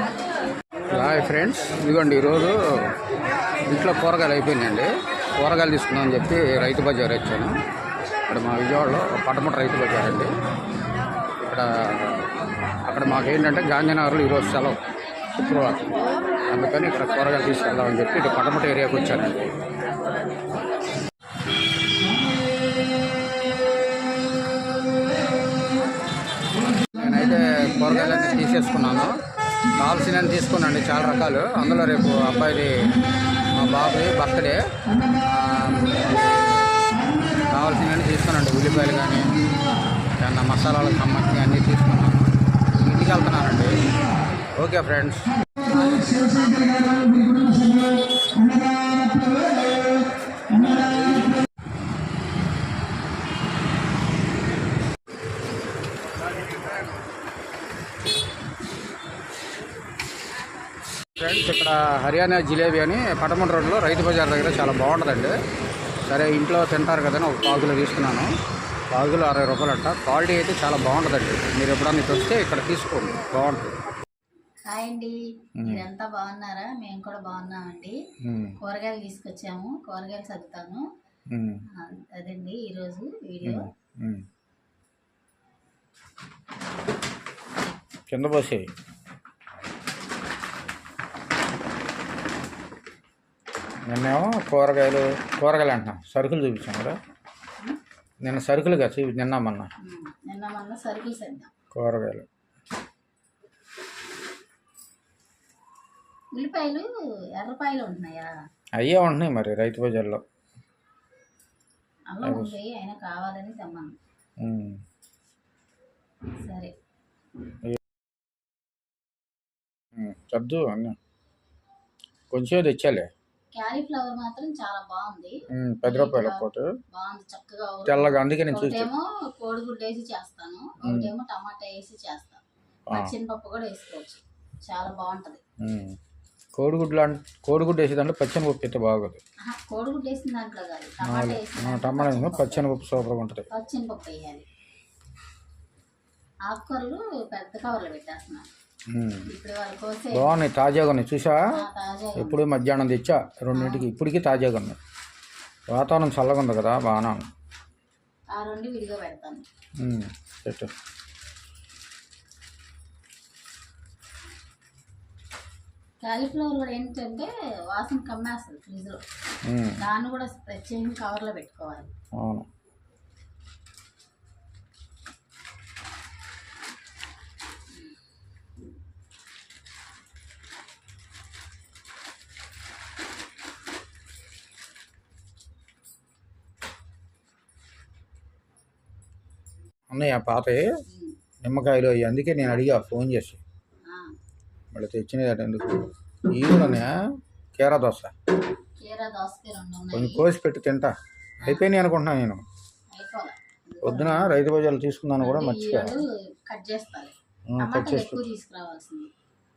Hi friends ఇదిగోండి ఈరోజు ఇంట్లో కూరగాయలు అయిపోయినాయండి. కూరగాయలు తీసుకుందామని చెప్పి రైతు బజార్ వచ్చాను. ఇక్కడ మా విజయవాడలో పటమట రైతు బజార్ అండి. ఇక్కడ అక్కడ మాకేంటంటే గాంధీనగర్లో ఈరోజు సెలవు శుక్రవారం. అందుకని ఇక్కడ కూరగాయలు తీసుకెళ్దామని చెప్పి ఇక్కడ పటమట ఏరియాకి వచ్చానండి. నేనైతే కూరగాయలన్నీ తీసేసుకున్నాను. కావాల్సినవి తీసుకున్నాండి చాలా రకాలు. అందులో రేపు అబ్బాయిది మా బాబుది బర్త్డే. కావాల్సినవి తీసుకున్నాండి ఉల్లిపాయలు కానీ ఏమన్నా మసాలాలకు సంబంధించి అన్నీ తీసుకున్నాను. ఇంటికి వెళ్తున్నానండి ఓకే ఫ్రెండ్స్ ఇక్కడ హర్యానా జిలేబీ అని పటమట రోడ్లో రైతు బజార్ దగ్గర చాలా బాగుంటుందండి. సరే ఇంట్లో తింటారు కదా ఒక పావు కిలో తీసుకున్నాను. పావు కిలో అరవై రూపాయలు అంట. క్వాలిటీ అయితే చాలా బాగుంటుందండి. మీరు ఎప్పుడన్నా ఇటు వస్తే ఇక్కడ తీసుకోండి. బాగుంటుంది. హాయ్ అండి. మీరంతా బాగున్నారా? మేము కూడా బాగున్నామండి. కూరగాయలు తీసుకొచ్చాము. కూరగాయలు చదువుతాను. అదండి ఈరోజు వీడియో. కింద పోసేయి. నిన్నేమో కూరగాయలు కూరగాయలు అంటున్నాం. సరుకులు చూపించాం కదా. నిన్న సరుకులుగా చూపి నిన్న మొన్న. చేద్దాం కూరగాయలు. ఉల్లిపాయలు ఎర్రపాయలు ఉంటున్నాయా? అయ్యే ఉంటున్నాయి మరి రైతు బజార్లో. అయినా కావాలని. సరే. సర్దు అన్నీ. కొంచెం తెచ్చాలే. క్యాలీఫ్లవర్ మాత్రం చాలా బాగుంది. ఉమ్, పది రూపాయలు ఒకటి బాగుంది చక్కగా తెల్లగా అందుకే నేను చూసి ఒకటేమో కోడిగుడ్డు వేసి చేస్తాను ఒకటేమో టమాటా వేసి చేస్తాను పచ్చిమిరపప్పు కూడా వేసుకోవచ్చు. చాలా బాగుంటది. కోడిగుడ్లు అంటే కోడిగుడ్డు వేసేదాంట్లో పచ్చని పప్పు అయితే బాగోదు కోడిగుడ్డు వేసిన దాంట్లో కాదు. టమాటా వేసిన ఆ, టమాటా వేసిన పచ్చని పప్పు సూపర్గా ఉంటుంది. పచ్చిమిరపప్పు వేయాలి. ఆకుకూరలు పెద్ద కవర్లో పెట్టేస్తున్నాను. బాగున్నాయి తాజాగా ఉన్నాయి. చూసా ఎప్పుడు మధ్యాహ్నం తెచ్చా? రెండింటికి ఇప్పటికీ తాజాగా ఉన్నాయి. వాతావరణం చల్లగా ఉంది కదా ఉమ్, పెట్టు. కాలీఫ్లవర్ కూడా ఏంటంటే వాసన కమ్మేస్తుంది ఫ్రిడ్జ్లో. దాన్ని కూడా ప్రత్యేకంగా కవర్లో పెట్టుకోవాలి. అవును. ఉన్నాయి ఆ ఉమ్. నిమ్మకాయలు అవి అందుకే నేను అడిగా ఫోన్ చేసి. మళ్ళీ తెచ్చినది ఎందుకు? ఈ కీరా దోశ కొంచెం కోసి పెట్టి తింటా. అయిపోయినాయి అనుకుంటున్నాను నేను. పొద్దున రైతు బజార్లు తీసుకున్నాను కూడా మర్చిపోయా. కట్ చేస్తాను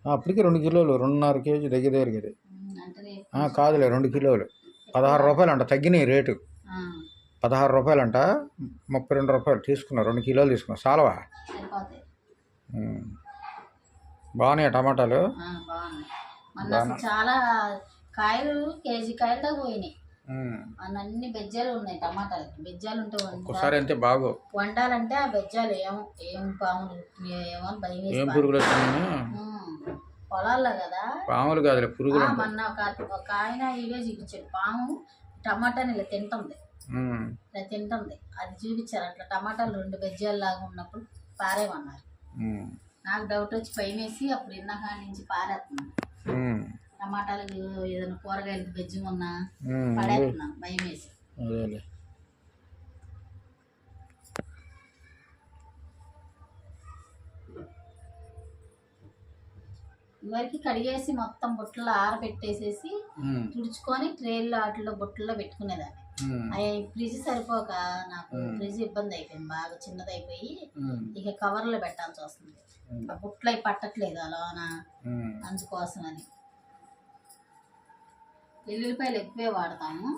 అప్పటికి రెండు కిలోలు రెండున్నర కేజీ దగ్గర దగ్గరికి కాదులే రెండు కిలోలు. పదహారు రూపాయలు అంట తగ్గినాయి రేటు. పదహారు రూపాయలు అంట ముప్పై రెండు రూపాయలు తీసుకున్నా రెండు కిలోలు తీసుకున్నా. సాలవా. బాగున్నాయి టమాటాలు? చాలా కాయలు కేజీ కాయలతో పోయినాయి. అన్ని బెజ్జాలు ఉన్నాయి టమాటాలు బెజ్జాలు ఉంటే వండ ఒకసారి అంతే బాగు. వండాలంటే ఆ బెజ్జాలు ఏమో ఏం పాములు ఏమో భయం ఏం పురుగులు పొలాల్లో కదా. పాములు కాదులే పురుగులు ఉంటాయి మొన్న ఒక ఒక ఆయన ఇవే చూపించాడు పాము టమాటాని ఇలా తింటుంది. ఇలా తింటుంది అది చూపించారు అట్లా టమాటాలు రెండు బెజ్జాలు లాగా ఉన్నప్పుడు పారేమన్నారు. నాకు డౌట్ వచ్చి భయం వేసి అప్పుడు ఇందాక నుంచి పారేస్తున్నాను. టమాటాలు ఏదైనా కూరగాయలు బెజ్జి ఉన్నా. పడేస్తున్నాను భయం వేసి ఇవరికి కడిగేసి మొత్తం బుట్టలో ఆరబెట్టేసేసి తుడుచుకొని ట్రేల్లో వాటిలో బుట్టల్లో పెట్టుకునేదాన్ని అవి ఫ్రిడ్జ్ సరిపోక నాకు. ఫ్రిడ్జ్ ఇబ్బంది అయిపోయింది బాగా చిన్నదైపోయి ఉమ్, ఇక కవర్లో పెట్టాల్సి వస్తుంది. ఆ బుట్టలు అవి పట్టట్లేదు అలాన. అందుకోసం అని వెల్లుల్లిపాయలు ఎక్కువే వాడతాము.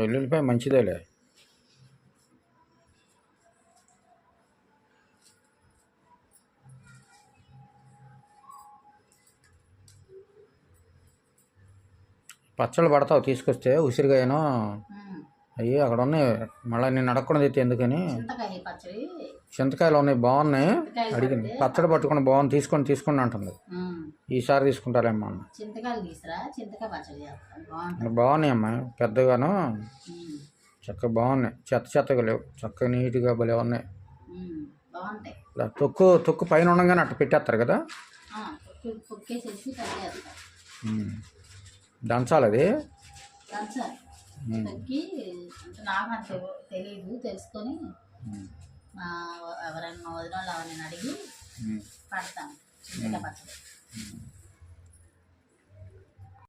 వెల్లుల్లిపాయ మంచిదేలే. పచ్చళ్ళు పడతావు తీసుకొస్తే ఉసిరిగాయను. అయ్యి అక్కడ ఉన్నాయి మళ్ళీ నేను అడగకుండా తెస్తే ఎందుకని? చింతకాయలు ఉన్నాయి బాగున్నాయి అడిగింది. పచ్చడి పట్టుకుని బాగుంది తీసుకొని తీసుకుని అంటుంది. ఈసారి తీసుకుంటారేమ్మా బాగున్నాయి అమ్మా పెద్దగాను. చక్కగా బాగున్నాయి. చెత్త చెత్తగా లేవు. చక్కగా నీట్గా భలే ఉన్నాయి. తొక్కు తొక్కు పైన ఉండగానే అట్ట పెట్టేస్తారు కదా. దంచాలి అది. తగ్గి అంటే నాకు అంత తెలియదు తెలుసుకొని. మా ఎవరైనా మా వదిన వాళ్ళు ఎవరైనా అడిగి. పడతాను చింతకాయ పచ్చడి.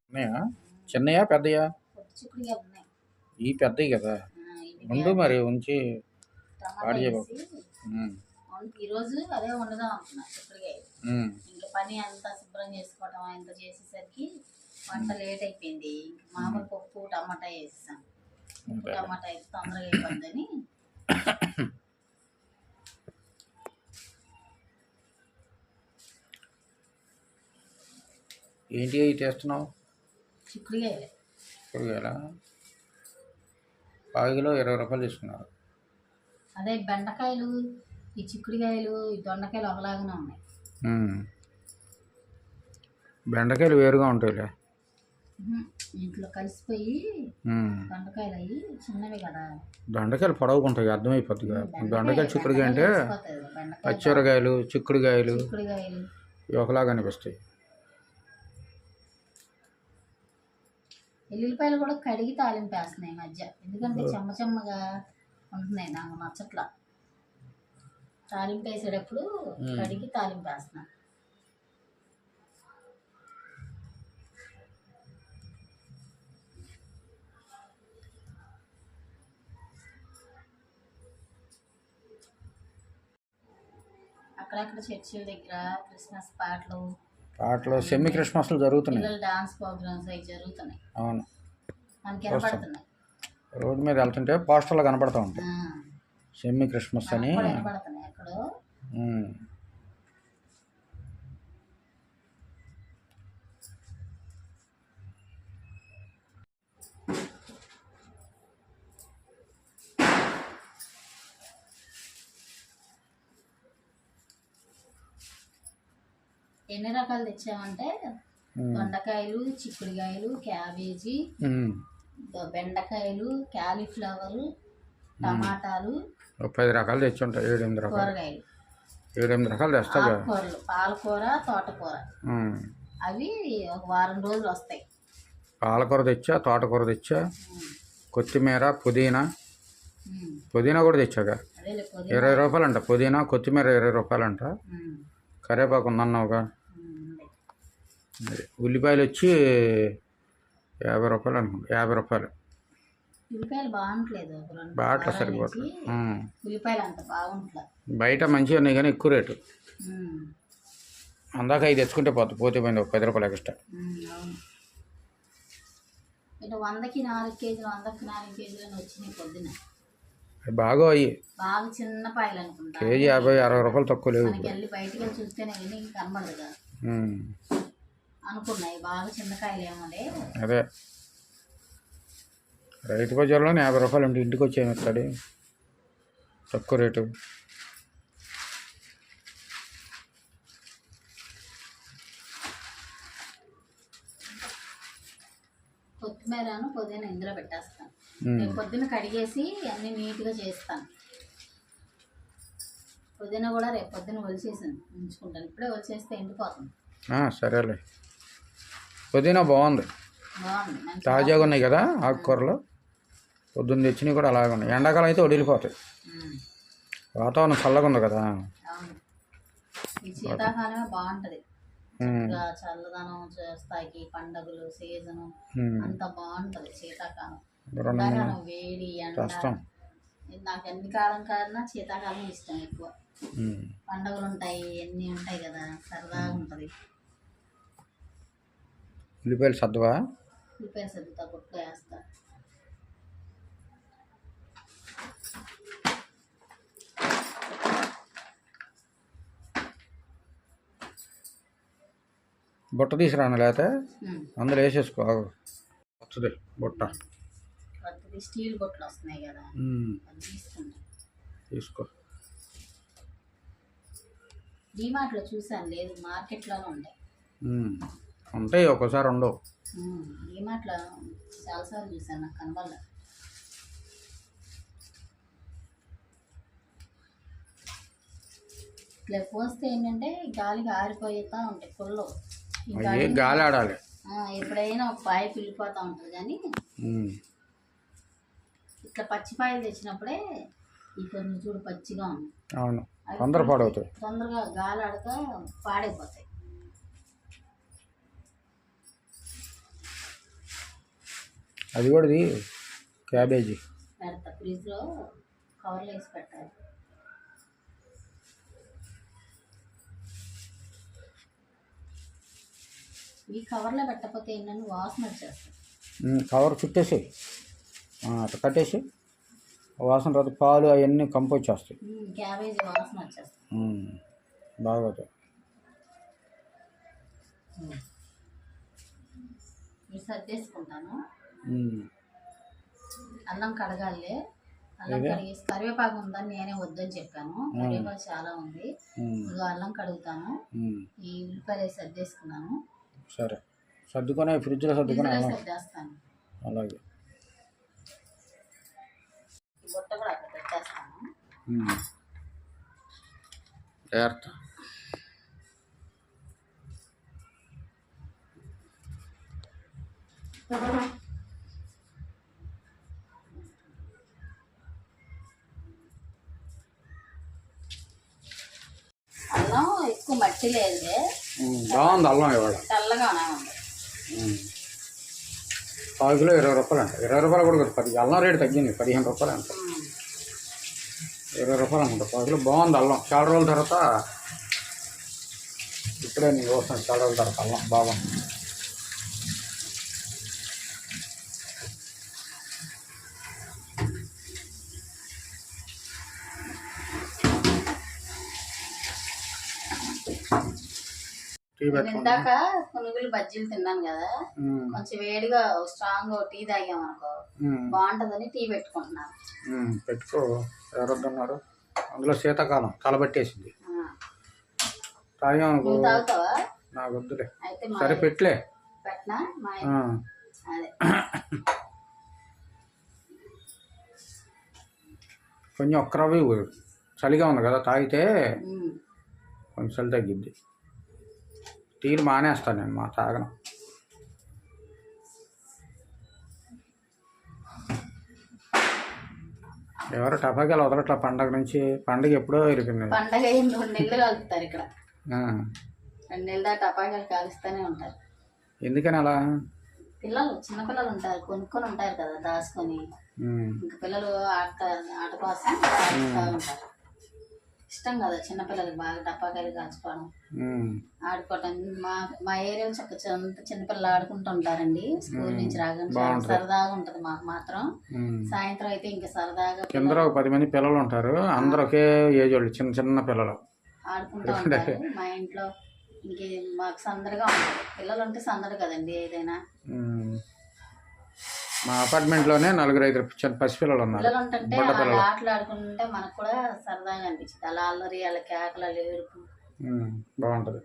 ఉన్నాయా? చిన్నయా పెద్దయా? పొట్టు చిక్కుడుగా ఉన్నాయి. ఈ పెద్దవి కదా. ముందు మరి ఉంచి వాడి. వండు- ఈరోజు అదే వండుదాం అనుకున్నా చిక్కుడుగా. ఇంక పని అంతా శుభ్రం చేసుకోవటం అంత చేసేసరికి వంట లేట్ అయిపోయింది. మామూలు పప్పు టమాటా పప్పు అంతే. టమాటా వేసి తొందరగా అయిపోద్దని. ఏంటి అవి చేస్తున్నావు? చిక్కుడుగా కూరగాయల పావు ఇరవై రూపాయలు తీసుకున్నారు. అదే బెండకాయలు ఈ చిక్కుడుకాయలు ఈ దొండకాయలు ఒకలాగానే ఉన్నాయి. బెండకాయలు వేరుగా ఉంటాయిలే. ఇంట్లో కలిసిపోయి. దొండకాయలు అయ్యి చిన్నవి కదా. దొండకాయలు పొడవుకుంటాయి అర్థమైపోద్దిగా దొండకాయలు చిక్కుడుగా అంటే పచ్చిరకాయలు చిక్కుడుకాయలు ఒకలాగా అనిపిస్తాయి. ఎల్లుల్లిపాయలు కూడా కడిగి తాలింపు వేస్తున్నాయి ఈ మధ్య. ఎందుకంటే చెమ్మ చెమ్మగా ఉంటున్నాయి నాకు నచ్చట్లా. తాలింపు వేసేటప్పుడు మ్మ్. కడిగి తాలింపు అక్కడక్కడ చర్చిల దగ్గర క్రిస్మస్ పాటలు వాటిలో సెమీ క్రిస్మస్లు జరుగుతున్నాయి. డాన్స్ ప్రోగ్రామ్స్ అవి జరుగుతున్నాయి. అవును. మనకి వినపడుతున్నాయి. రోడ్డు మీద వెళ్తుంటే పోస్టర్లు కనపడతా ఉంటాయి. సెమీ క్రిస్మస్ అని. నాకు కూడా ఎన్ని రకాలు తెచ్చామంటే. దొండకాయలు చిక్కుడుకాయలు క్యాబేజీ బెండకాయలు క్యాలీఫ్లవర్ టమాటాలు పది రకాలు తెచ్చి ఉంటాయి ఏడు ఎనిమిది రకాలు. కూరగాయలు. ఏడు ఎనిమిది రకాలు తెస్తాగా? ఆకుకూరలు పాలకూర తోటకూర. అవి ఒక వారం రోజులు వస్తాయి. పాలకూర తెచ్చా తోటకూర తెచ్చా? కొత్తిమీర పుదీనా. పుదీనా కూడా తెచ్చాగా? ఇరవై రూపాయలు అంట పుదీనా కొత్తిమీర ఇరవై రూపాయలు అంట ఉమ్, కరివేపాకు ఉందన్నావుగా. మరి ఉల్లిపాయలు వచ్చి యాభై రూపాయలు అనుకుంటా యాభై రూపాయలు. ఉల్లిపాయలు బాగుంటలేదు బాగా సరిపోతుంది నుంచి ఉమ్. ఉల్లిపాయలు అంత బాగుంటలే బయట మంచిగా ఉన్నాయి కానీ ఎక్కువ రేటు. అందాక ఐదు తెచ్చుకుంటే పోతుంది పోతే పోయింది ఒక పది రూపాయలు ఎక్స్ట్రా. ఇటు వందకి నాలుగు కేజీలు వందకి నాలుగు కేజీలు వచ్చినాయి పొద్దున. అవి బాగా అయ్యి. బాగా చిన్న పాయలు అనుకుంటా. కేజీ యాభై అరవై రూపాయలు తక్కువ లేవు బయటికి వెళ్ళి చూస్తేనే కానీ ఇంక కనబడదు. అనుకున్నాయి. బాగా చిన్న కాయలు ఏమోలే అదే. రైతు బజార్లో యాభై రూపాయలు ఉంటే ఇంటికి వచ్చి ఏమిస్తాడు తక్కువ రేటు. కొత్తిమీరను పుదీనా ఇందులో పెట్టేస్తాను. నేను పొద్దున్న కడిగేసి అన్ని నీట్గా చేస్తాను. పుదీనా కూడా రేపు పొద్దున్న ఒలిచేసాను. ఉంచుకుంటాను. ఇప్పుడే ఒలిచేస్తే ఎండిపోతుంది. సరేలే. పుదీనా బాగుంది. తాజాగా ఉన్నాయి కదా ఆకుకూరలు. పొద్దున్న తెచ్చినవి కూడా అలాగే ఉన్నాయి. ఎండాకాలం అయితే వడిలిపోతాయి. వాతావరణం చల్లగా ఉంది కదా. శీతాకాలమే బాగుంటుంది. చల్లదనం చేస్తాయి పండగలు సీజను. అంత బాగుంటది శీతాకాలం. వేడి ఎండ. కష్టం. నాకు ఎన్ని కాలం కన్నా శీతాకాలం ఇష్టం ఎక్కువ. పండగలు ఉంటాయి ఎన్ని ఉంటాయి కదా సరదాగా ఉంటది. ఉల్లిపాయలు సర్దువా? ఉల్లిపాయ సర్దుతా కొట్టులో వేస్తా బుట్ట తీసుకురాను లేకపోతే. అందులో వేసేసుకో. వస్తుంది బుట్ట. స్టీల్ బొట్లు వస్తున్నాయి కదా. తీసుకో. డిమార్ట్లో చూసాను లేదు మార్కెట్లోనే ఉంటాయి. ఉంటాయి ఒక్కోసారి ఉండవు. డిమార్ట్లో చాలాసార్లు చూసాను నాకు కనబడలే. ఇట్లా పోస్తే ఏంటంటే గాలికి ఆరిపోతా ఉంటాయి అవి గాలి ఆడాలి ఎప్పుడైనా ఒక పైపు వెళ్ళిపోతూ ఉంటుంది కానీ. ఇట్లా పచ్చిపాయలు తెచ్చినప్పుడే ఈ కొన్ని చూడు పచ్చిగా ఉంది అవును. అవి తొందర పాడవుతాయి తొందరగా గాలి ఆడక పాడైపోతాయి. అది కూడా క్యాబేజీ. పెడతా. ఫ్రిడ్జ్లో కవర్లో వేసి పెట్టాలి. ఈ కవర్లో పెట్టకపోతే ఏంటంటే వాసన వచ్చేస్తుంది. కవర్ చుట్టేసి అట్లా కట్టేసి వాసన రాదు పాలు అవన్నీ కంపు వచ్చేస్తాయి. ఉమ్, క్యాబేజీ వాసన వచ్చేస్తుంది. బాగా సర్దేసుకుంటాను. అల్లం కడగాలి. అల్లం ఇదే? కడిగేసి కరివేపాకు ఉందని నేనే వద్దని చెప్పాను. కరివేపాకు చాలా ఉంది. ఇదిగో అల్లం కడుగుతాను. ఈ ఉల్లిపాయలు సర్దేసుకున్నాను. సరే. సర్దుకొని ఫ్రిడ్జ్లో సర్దుకొని సర్దేస్తాను. అలాగే. బుట్ట కూడా అక్కడ పెట్టేస్తాను. జాగ్రత్త. మట్టి లేదు. బాగుంది అల్లం ఇవాళ తెల్లగానే ఉంది. పావు కిలో ఇరవై రూపాయలు అంట ఇరవై రూపాయలు కూడా కాదు. పది అల్లం రేటు తగ్గింది పదిహేను రూపాయలు అంట. ఇరవై రూపాయలు అనుకుంటా పావు కిలో బాగుంది అల్లం చాలా రోజుల తర్వాత ఇప్పుడే నేను చూస్తాను చాలా రోజుల తర్వాత అల్లం బాగుంది నేను ఇందాక పునుగులు బజ్జీలు తిన్నాను కదా. కొంచెం వేడిగా స్ట్రాంగ్ టీ తాగామనుకో ఉమ్. బాగుంటుందని టీ పెట్టుకుంటున్నాను పెట్టుకో. ఎవరొద్దన్నారు అందులో శీతాకాలం కలబట్టేసింది. తాగాం అనుకో. తాగుతావా? నాకు వద్దులే. సరే పెట్టనా? అదే. కొంచెం ఒక్క రవ్వ ఇవ్వు. చలిగా ఉంది కదా తాగితే. కొంచెం చలి తగ్గిద్ది. టీలు మానేస్తాను నేను మా తాగను ఎవరు టపాకాయలు వదలట్లా? పండగ నుంచి పండగ ఎప్పుడో ఇరికింది. పండగ రెండు నెలలు కలుపుతారు ఇక్కడ. రెండు నెలల దాకా టపాకాయలు కాలుస్తూనే ఉంటారు. ఎందుకని అలా? పిల్లలు చిన్నపిల్లలు ఉంటారు కొనుక్కొని ఉంటారు కదా దాచుకొని. ఇంకా పిల్లలు ఆట ఆట కోసం ఉంటారు. ఇష్టం కదా. చిన్నపిల్లలకి బాగా టపాకాయలు కాల్చుకోవడం. ఉమ్, ఆడుకోవటం. మా మా ఏరియాలో చక్క చిన్న చిన్నపిల్లలు ఆడుకుంటూ ఉంటారండి. స్కూల్ నుంచి రాగానే. సరదాగా ఉంటది మాకు మాత్రం. సాయంత్రం అయితే ఇంకా సరదాగా కింద ఒక పది మంది పిల్లలు ఉంటారు. అందరూ ఒకే ఏజ్ వాళ్ళు. చిన్న చిన్న పిల్లలు. ఆడుకుంటూ ఉంటారు. మా ఇంట్లో ఇంకే మాకు సందడిగా ఉంటుంది పిల్లలు ఉంటే సందడి కదండి ఏదైనా. మా అపార్ట్మెంట్లోనే నలుగురు ఐదు పసిపిల్లలు ఉన్నారు. పిల్లలు ఉంటుంటే బుడ్డ అలా పిల్లలు. ఆటలు ఆడుకుంటే మనకు కూడా సరదాగా అనిపించింది అలా అల్లరి వాళ్ళ కేకలు అలా ఏడుపు. బాగుంటుంది.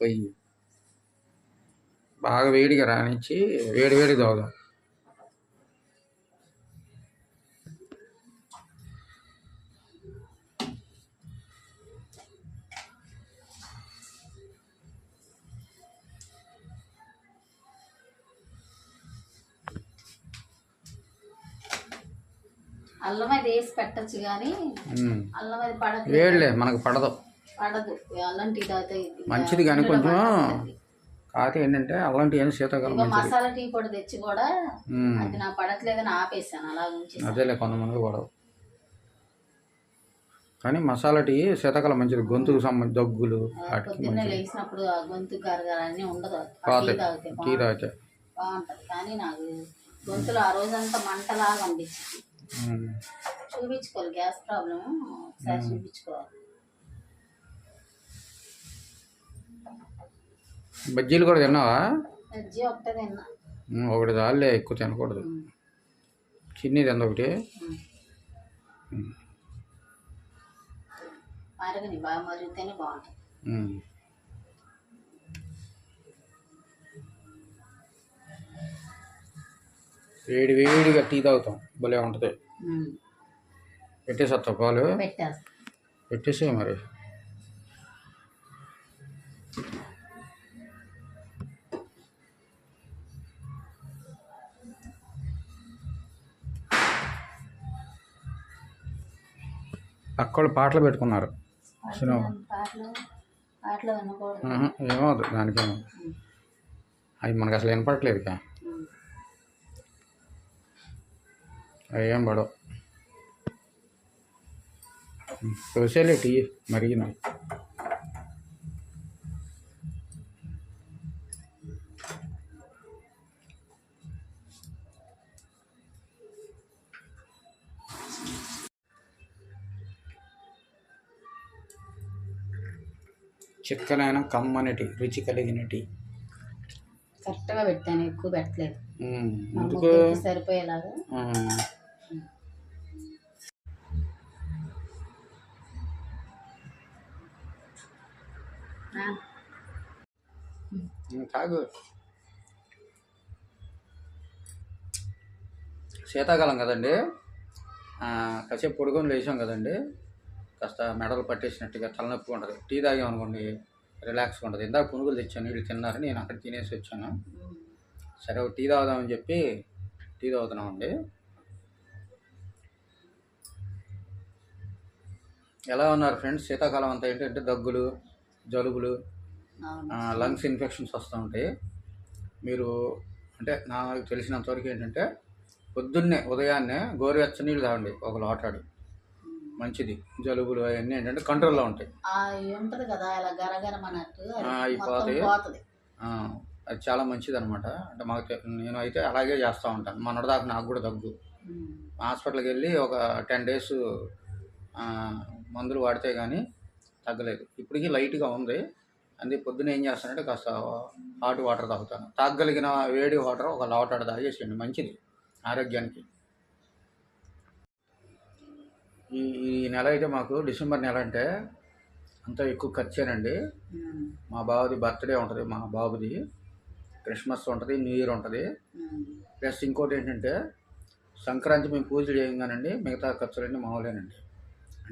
పొయ్యి బాగా వేడిగా రానిచ్చి వేడి వేడి తాగుదాం. అల్లం అది వేసి పెట్టచ్చు కానీ. అల్లం అది పడదు. వేడిలే మనకు పడదు. పడదు. అల్లం టీ తాగితే మంచిది కానీ కొంచెం కాకపోతే ఏంటంటే అలాంటి ఏం శీతాకాలం మసాలా టీ పొడి తెచ్చి కూడా. అది నాకు పడట్లేదని ఆపేసాను అలా అదేలే కొంతమంది పడవు కానీ మసాలా టీ శీతాకాలం మంచిది. గొంతుకు సంబంధించి దగ్గులు లేచినప్పుడు గొంతు గరగర అన్నీ ఉండదు టీ తాగితే. బాగుంటది. కానీ నాకు గొంతులో ఆ రోజంతా మంటలాగా అనిపించింది. చూపించుకోవాలి గ్యాస్ ప్రాబ్లం ఒకసారి చూపించుకోవాలి. బజ్జీలు కూడా తిన్నావా? వెజ్జి ఒకటే తిన్నా. ఒకటి చాలే ఎక్కువ తినకూడదు. చిన్ని తింద ఒకటి. మరగని బాగా మరిగితేనే బాగుంటుంది. వేడి వేడిగా టీ తాగుతాం. భలే ఉంటుంది. పెట్టేసత్తా పాలు. పెట్టేస్తా. పెట్టేసే మరి. అక్కడ పాటలు పెట్టుకున్నారు. సినిమా ఏమవుతుంది దానికేమో. అవి మనకు అసలు వినపడట్లేదు కా ఏం పడవు. చూసేలే టీ మరిగిన. చిక్కనైన కమ్మని టీ రుచి కలిగిన టీ కరెక్ట్గా పెట్టాను ఎక్కువ పెట్టలేదు. సరిపోయేలాగా. తాగు. శీతాకాలం కదండి. కాసేపు పొడుకొని లేచాం కదండి. కాస్త మెడలు పట్టేసినట్టుగా తలనొప్పి ఉంటుంది టీ తాగామనుకోండి రిలాక్స్గా ఉంటుంది ఇందాక పునుగులు తెచ్చాను వీళ్ళు తిన్నారు నేను అక్కడ తినేసి వచ్చాను. సరే ఒక టీ తాగుదామని చెప్పి టీ తాగుతున్నామండి. ఎలా ఉన్నారు ఫ్రెండ్స్? శీతాకాలం అంతా ఏంటంటే దగ్గులు జలుబులు లంగ్స్ ఇన్ఫెక్షన్స్ వస్తూ ఉంటాయి. మీరు అంటే నాకు తెలిసినంతవరకు ఏంటంటే పొద్దున్నే ఉదయాన్నే గోరువెచ్చని నీళ్ళు తాగండి ఒక లోటాడు మంచిది. జలుబులు అవన్నీ ఏంటంటే కంట్రోల్లో ఉంటాయి. ఉంటది కదా ఇలా అది చాలా మంచిది అనమాట అంటే మాకు నేను అయితే అలాగే చేస్తూ ఉంటాను. మొన్నటిదాకా నాకు కూడా దగ్గు. హాస్పిటల్కి వెళ్ళి ఒక టెన్ డేస్ మందులు వాడితే కానీ తగ్గలేదు. ఇప్పటికీ లైట్గా ఉంది. అందుకే పొద్దున ఏం చేస్తానంటే కాస్త హాట్ వాటర్ తాగుతాను. తాగగలిగిన వేడి వాటర్ ఒక లోటాడు తాగేసేయండి. మంచిది ఆరోగ్యానికి. ఈ ఈ నెల అయితే మాకు డిసెంబర్ నెల అంటే అంత ఎక్కువ ఖర్చేనండి. మా బాబుది బర్త్డే ఉంటుంది మా బాబుది. క్రిస్మస్ ఉంటుంది న్యూ ఇయర్ ఉంటుంది. ప్లస్ ఇంకోటి ఏంటంటే సంక్రాంతి మేము పూజలు చేయంగానండి మిగతా ఖర్చులన్నీ మామూలేనండి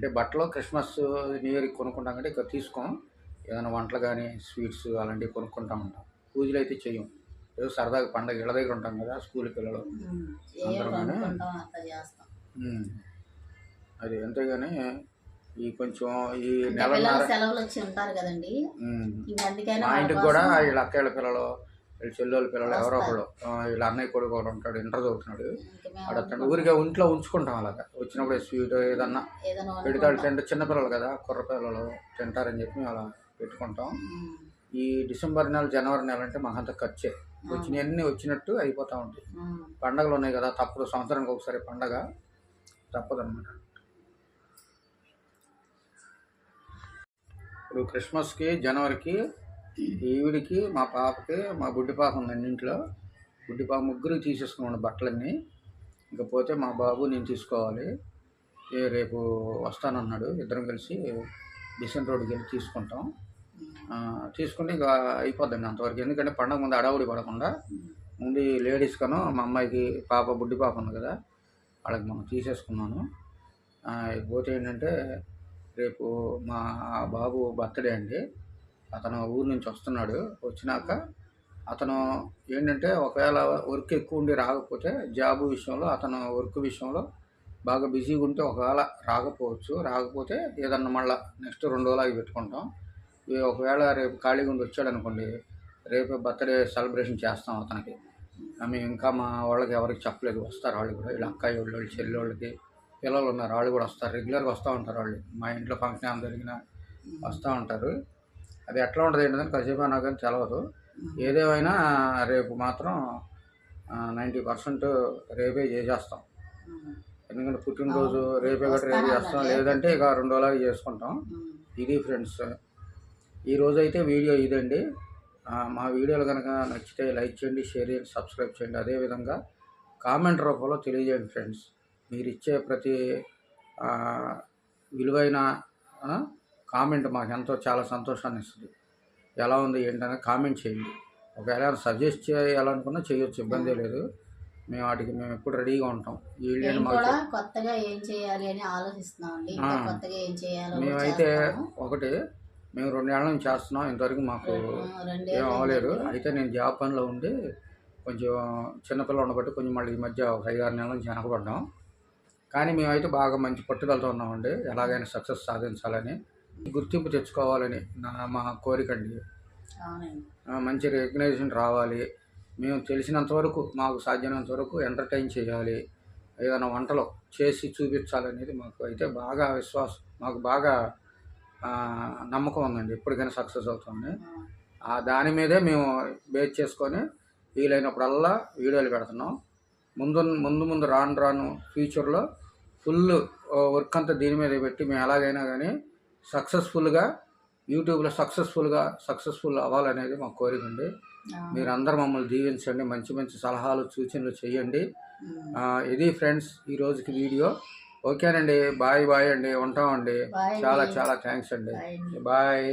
అంటే బట్టలు క్రిస్మస్ న్యూ ఇయర్కి కొనుక్కుంటాం కంటే ఇక్కడ తీసుకోం. ఏదైనా వంటలు కానీ స్వీట్స్ అలాంటివి కొనుక్కుంటా ఉంటాం. పూజలు అయితే చెయ్యం. ఏదో సరదాగా పండగ ఇళ్ళ దగ్గర ఉంటాం కదా స్కూల్ పిల్లలు. అందరం. అది అంతేగాని ఈ కొంచెం ఈ పిల్లలు సెలవులు వచ్చి ఉంటారు కదండి. మా ఇంటికి కూడా వీళ్ళ అక్కయ్యల పిల్లలు వీళ్ళ చెల్లెళ్ళ పిల్లలు ఎవరో. ఒకళ్ళు. వీళ్ళ అన్నయ్య కొడుకు ఒకడు ఉంటాడు ఇంటర్ చదువుతున్నాడు. అతను ఊరికే ఇంట్లో ఉంచుకుంటాం అలాగా. వచ్చినప్పుడు స్వీట్ ఏదన్నా ఏదైనా పెడతాడు. తింటే చిన్నపిల్లలు కదా కుర్ర పిల్లలు తింటారని చెప్పి అలా పెట్టుకుంటాం. ఈ డిసెంబర్ నెల జనవరి నెల అంటే మాకంత ఖర్చే. వచ్చినవన్నీ వచ్చినట్టు అయిపోతూ ఉంటాయి. పండగలు ఉన్నాయి కదా తప్పదు సంవత్సరానికి ఒకసారి పండగ తప్పదు అనమాట ఇప్పుడు క్రిస్మస్కి జనవరికి ఈవిడికి మా పాపకి మా బుడ్డి పాప ఉందండి ఇంట్లో బుడ్డి పాప ముగ్గురు తీసేసుకున్నాను బట్టలన్నీ. ఇకపోతే పోతే మా బాబు నేను తీసుకోవాలి రేపు వస్తానన్నాడు. ఇద్దరం కలిసి బిసెంట్ రోడ్కి వెళ్ళి తీసుకుంటాం. తీసుకుంటే ఇక అయిపోద్దండి అంతవరకు. ఎందుకంటే పండగ ముందు అడవుడి పడకుండా ముందు లేడీస్ కను మా అమ్మాయికి పాప బుడ్డి పాప ఉంది కదా వాళ్ళకి మనం తీసేసుకున్నాను. పోతే ఏంటంటే రేపు మా బాబు బర్త్డే అండి. అతను ఊరు నుంచి వస్తున్నాడు. వచ్చినాక అతను ఏంటంటే ఒకవేళ వర్క్ ఎక్కువ ఉండి రాకపోతే జాబ్ విషయంలో అతను వర్క్ విషయంలో బాగా బిజీగా ఉంటే ఒకవేళ రాకపోవచ్చు. రాకపోతే ఏదన్నా మళ్ళీ నెక్స్ట్ రెండు రోజులు పెట్టుకుంటాం. ఒకవేళ రేపు ఖాళీగా ఉండి వచ్చాడు అనుకోండి రేపు బర్త్డే సెలబ్రేషన్ చేస్తాం అతనికి. మేము ఇంకా మా వాళ్ళకి ఎవరికి చెప్పలేదు. వస్తారు వాళ్ళు కూడా. వీళ్ళ అక్కయ్య వాళ్ళు చెల్లెళ్ళకి వాళ్ళకి పిల్లలు ఉన్నారు. వాళ్ళు కూడా వస్తారు. రెగ్యులర్గా వస్తూ ఉంటారు వాళ్ళు. మా ఇంట్లో ఫంక్షన్ ఏమైనా జరిగినా వస్తూ ఉంటారు. అది ఎట్లా ఉంటుంది ఏంటంటే కాసేపు నాకు కానీ తెలవదు ఏదేమైనా రేపు మాత్రం నైంటీ పర్సెంట్ రేపే చేసేస్తాం. ఎందుకంటే పుట్టినరోజు రేపే గట్రా రేపు చేస్తాం. లేదంటే. ఇక రెండు రోజులు చేసుకుంటాం. ఇది ఫ్రెండ్స్. ఈ రోజు అయితే వీడియో ఇదండి. మా వీడియోలు కనుక నచ్చితే లైక్ చేయండి షేర్ చేయండి సబ్స్క్రైబ్ చేయండి. అదేవిధంగా కామెంట్ రూపంలో తెలియజేయండి ఫ్రెండ్స్. మీరు ఇచ్చే ప్రతి విలువైన కామెంట్ మాకు ఎంతో చాలా సంతోషాన్ని ఇస్తుంది ఎలా ఉంది ఏంటనే కామెంట్ చేయండి. ఒకవేళ సజెస్ట్ చేయాలనుకున్నా చేయొచ్చు ఇబ్బంది లేదు. మేము వాటికి మేము ఎప్పుడు రెడీగా ఉంటాం. వీళ్ళని కూడా కొత్తగా ఏం చేయాలి అని. కొత్తగా ఏం చేయాలో మేమైతే. ఒకటి మేము రెండేళ్ళ నుంచి చేస్తున్నాం. ఇంతవరకు మాకు ఏం అవ్వలేదు. అయితే నేను జాబ్ పనిలో ఉండి కొంచెం చిన్నపిల్ల ఉండబట్టి కొంచెం మళ్ళీ ఈ మధ్య ఒక ఐదు ఆరు నెలల నుంచి వెనకబడ్డాం. కానీ మేమైతే బాగా మంచి పట్టుదలతో ఉన్నామండి. ఎలాగైనా సక్సెస్ సాధించాలని. గుర్తింపు తెచ్చుకోవాలని నా మా కోరిక అండి. మంచి రికగ్నైజేషన్ రావాలి. మేము తెలిసినంత వరకు మాకు సాధ్యమైనంత వరకు ఎంటర్టైన్ చేయాలి. ఏదైనా వంటలు చేసి చూపించాలనేది మాకు అయితే బాగా విశ్వాసం మాకు బాగా నమ్మకం ఉందండి. ఎప్పటికైనా సక్సెస్ అవుతుంది ఆ దాని మీదే మేము బేస్ చేసుకొని వీలైనప్పుడల్లా వీడియోలు పెడుతున్నాం. ముందు ముందు ముందు రాను రాను ఫ్యూచర్లో ఫుల్ వర్క్ అంతా దీని మీద పెట్టి మేము ఎలాగైనా కానీ సక్సెస్ఫుల్గా యూట్యూబ్లో సక్సెస్ఫుల్గా సక్సెస్ఫుల్ అవ్వాలనేది మా కోరిక అండి అవును. మీరు అందరు మమ్మల్ని దీవించండి మంచి మంచి సలహాలు సూచనలు చేయండి ఇది ఫ్రెండ్స్ ఈ రోజుకి వీడియో. ఓకేనండి బాయ్ బాయ్ అండి ఉంటామండి. చాలా. చాలా థ్యాంక్స్ అండి. బాయ్.